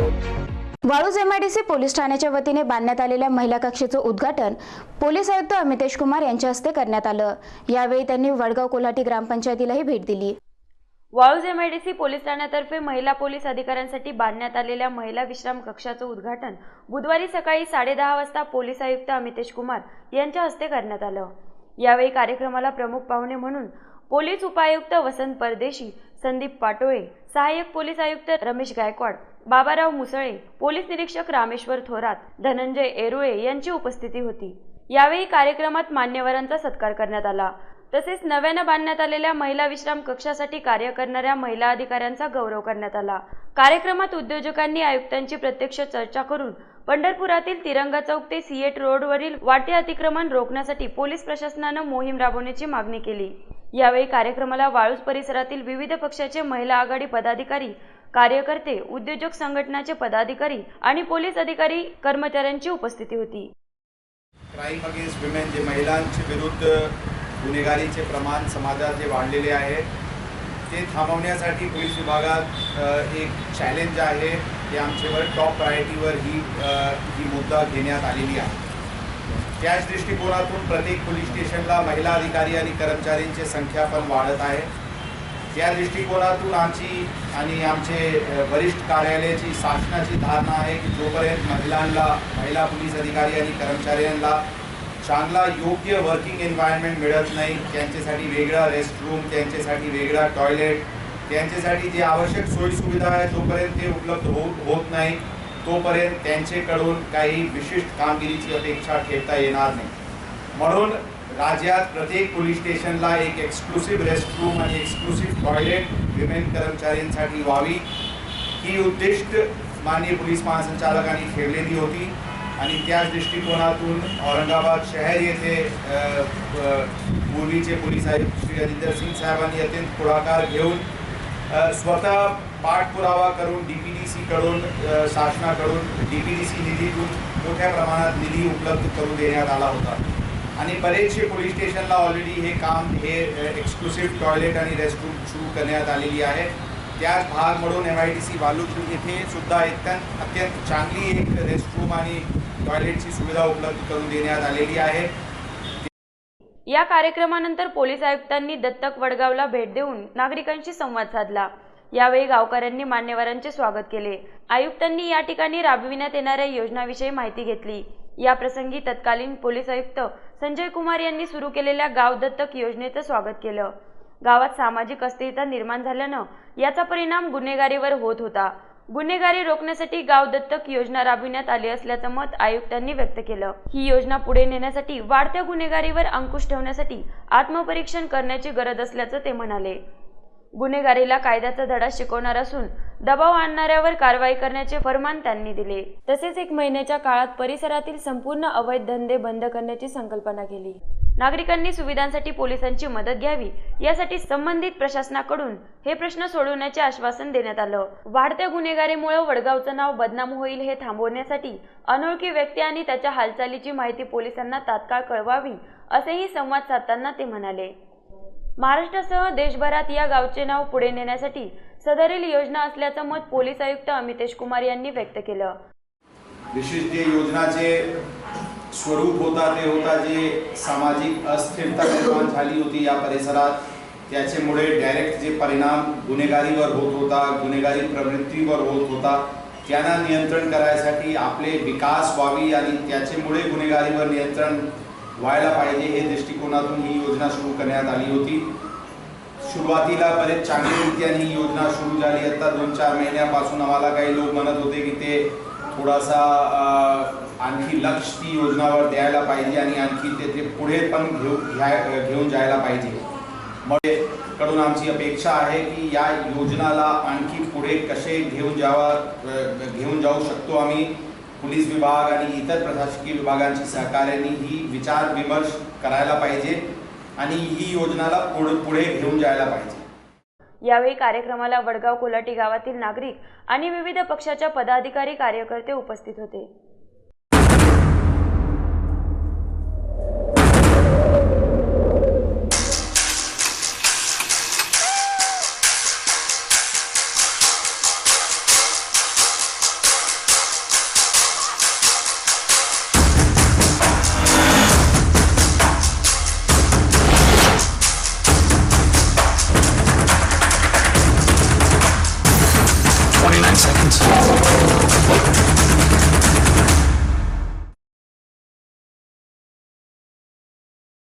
Waluj MIDC police ठाण्याच्या वतीने बांधण्यात आलेल्या महिला कक्षेचं उद्घाटन पोलीस आयुक्त अमितेश कुमार यांच्या हस्ते करण्यात आलं. यावेळी त्यांनी वडगाव कोल्हाटी ग्रामपंचायतीलाही भेट दिली. वाळूज एमआयडीसी पोलीस ठाण्यातर्फे महिला पोलीस अधिकाऱ्यांसाठी बांधण्यात आलेल्या महिला विश्राम कक्षाचं उद्घाटन बुधवारी सकाळी साडेदहा वाजता पोलीस आयुक्त अमितेश कुमार यांच्या हस्ते करण्यात आलं. यावेळी कार्यक्रमाला प्रमुख पाहुणे म्हणून पोलीस उपायुक्त वसंत परदेशी संदीप पाटोळे सहाय्यक पोलीस आयुक्त रमेश गायकवाड बाबाराव मुसळे पोलीस निरीक्षक रामेश्वर थोरात धनंजय एरुळे यांची उपस्थिती होती. यावेळी कार्यक्रमात मान्यवरांचा सत्कार करण्यात आला. तसेच नव्यानं बांधण्यात आलेल्या महिला विश्राम कक्षासाठी कार्य करणाऱ्या महिला अधिकाऱ्यांचा गौरव करण्यात आला. कार्यक्रमात उद्योजकांनी आयुक्तांची प्रत्यक्ष चर्चा करून पंढरपुरातील तिरंगा चौक ते सिएट रोडवरील वाटे अतिक्रमण रोखण्यासाठी पोलीस प्रशासनानं मोहीम राबवण्याची मागणी केली. यावेळी कार्यक्रमाला वाळूज परिसरातील विविध पक्षाचे महिला आघाडी पदाधिकारी कार्यकर्ते उद्योजक संघटनाचे पदाधिकारी आणि पोलीस अधिकारी कर्मचाऱ्यांची उपस्थिती होती. क्राईम अगेन्स्ट विमेन जे महिलांचे विरुद्ध गुन्हेगारीचे प्रमाण समाजात जे वाढलेले आहे ते थांबवण्यासाठी पोलीस विभागात एक चॅलेंज आहे ते आमच्यावर टॉप प्रायोरिटीवर ही ही मुद्दा घेण्यात आलेली आहे. त्याच दृष्टिकोनातून प्रत्येक पोलीस स्टेशनला महिला अधिकारी आणि कर्मचाऱ्यांची संख्या पण वाढत आहे. त्या दृष्टिकोनातून आमची आणि आमचे वरिष्ठ कार्यालयाची शासनाची धारणा आहे की जोपर्यंत महिलांना महिला पोलीस अधिकारी आणि कर्मचाऱ्यांना चांगला योग्य वर्किंग एन्व्हायरमेंट मिळत नाही त्यांच्यासाठी वेगळा रेस्टरूम त्यांच्यासाठी वेगळा टॉयलेट त्यांच्यासाठी जे आवश्यक सोयीसुविधा आहे जोपर्यंत ते उपलब्ध होत होत नाही. तोपर्यंत त्यांच्याकडून काही विशिष्ट कामगिरीची अपेक्षा ठेवता येणार नाही. म्हणून राज्यात प्रत्येक पोलीस स्टेशनला एक एक्सक्लुसिव्ह रेस्टरूम आणि एक्सक्लुसिव्ह टॉयलेट विमेन कर्मचाऱ्यांसाठी व्हावी. ही उद्दिष्ट माननीय पोलीस महासंचालकांनी ठेवलेली होती आणि त्याच दृष्टिकोनातून औरंगाबाद शहर येथे पूर्वीचे पोलीस आयुक्त श्री अजिंदर सिंग साहेबांनी अत्यंत पुढाकार घेऊन स्वतः पाठपुरावा करून डी पी डी सीकडून शासनाकडून डी पी डी सी निधीतून मोठ्या प्रमाणात निधी उपलब्ध करून देण्यात आला होता. आणि बरेचसे पोलीस स्टेशनला ऑलरेडी हे काम हे एक्सक्लुसिव्ह टॉयलेट आणि रेस्टरूम सुरू करण्यात आलेली आहे. त्याच भाग म्हणून M I D C Walur येथे सुद्धा अत्यंत अत्यंत चांगली एक रेस्टरूम आणि टॉयलेटची सुविधा उपलब्ध करून देण्यात आलेली आहे. या कार्यक्रमानंतर पोलीस आयुक्तांनी दत्तक वडगावला भेट देऊन नागरिकांशी संवाद साधला. यावेळी गावकऱ्यांनी मान्यवरांचे स्वागत केले. आयुक्तांनी या ठिकाणी राबविण्यात येणाऱ्या योजनाविषयी माहिती घेतली. या प्रसंगी तत्कालीन पोलीस आयुक्त संजय कुमार यांनी सुरू केलेल्या गाव दत्तक योजनेचं स्वागत केलं. गावात सामाजिक अस्थिरता निर्माण झाल्यानं याचा परिणाम गुन्हेगारीवर होत होता. गुन्हेगारी रोखण्यासाठी गाव दत्तक योजना राबविण्यात आली असल्याचं मत आयुक्तांनी व्यक्त केलं. ही योजना पुढे नेण्यासाठी वाढत्या गुन्हेगारीवर अंकुश ठेवण्यासाठी आत्मपरीक्षण करण्याची गरज असल्याचं ते म्हणाले. गुन्हेगारीला कायद्याचा धडा शिकवणार असून दबाव आणणाऱ्यावर कारवाई करण्याचे फरमान त्यांनी दिले. तसेच एक महिन्याच्या काळात परिसरातील संपूर्ण अवैध धंदे बंद करण्याची संकल्पना केली. नागरिकांनी सुविधांसाठी पोलिसांची मदत घ्यावी यासाठी संबंधित प्रशासनाकडून हे प्रश्न सोडवण्याचे आश्वासन देण्यात आलं. वाढत्या गुन्हेगारीमुळे वडगावचं नाव बदनाम होईल हे थांबवण्यासाठी अनोळखी व्यक्ती आणि त्याच्या हालचालीची माहिती पोलिसांना तात्काळ कळवावी असेही संवाद साधताना ते म्हणाले. महाराष्ट्रासह देशभरात या गावचे नाव पुढे नेण्यासाठी सदरील योजना असल्याचं मत पोलीस आयुक्त अमितेश कुमार यांनी व्यक्त केलं. विशेष जे योजनाचे स्वरूप होता ते होता जे सामाजिक अस्थिरता निर्माण झाली होती या परिसरात. त्याच्यामुळे डायरेक्ट जे परिणाम गुन्हेगारीवर होत होता गुन्हेगारी प्रवृत्तीवर होत होता त्यांना नियंत्रण करायसाठी आपले विकास व्हावी आणि त्याच्यामुळे गुन्हेगारीवर नियंत्रण व्हायला पाहिजे हे दृष्टिकोनातून ही योजना सुरू करण्यात आली होती. सुरुवातीला बरेच चांगल्या ही योजना सुरू झाली. आता दोन चार महिन्यापासून आम्हाला काही लोक म्हणत होते की ते थोडासा आणखी लक्ष ती योजनावर द्यायला पाहिजे आणि आणखी ते ते पुढे पण घेऊ घ्या घेऊन जायला पाहिजे. मग कडून आमची अपेक्षा आहे की या योजनाला आणखी पुढे कसे घेऊन जावा घेऊन जाऊ शकतो आम्ही. पोलीस विभाग आणि इतर प्रशासकीय विभागांची सहकार्याने ही विचार विमर्श करायला पाहिजे आणि ही योजनाला पुढे पुढे घेऊन जायला पाहिजे. यावेळी कार्यक्रमाला वडगाव कोलाटी गावातील नागरिक आणि विविध पक्षाच्या पदाधिकारी कार्यकर्ते उपस्थित होते. nine seconds.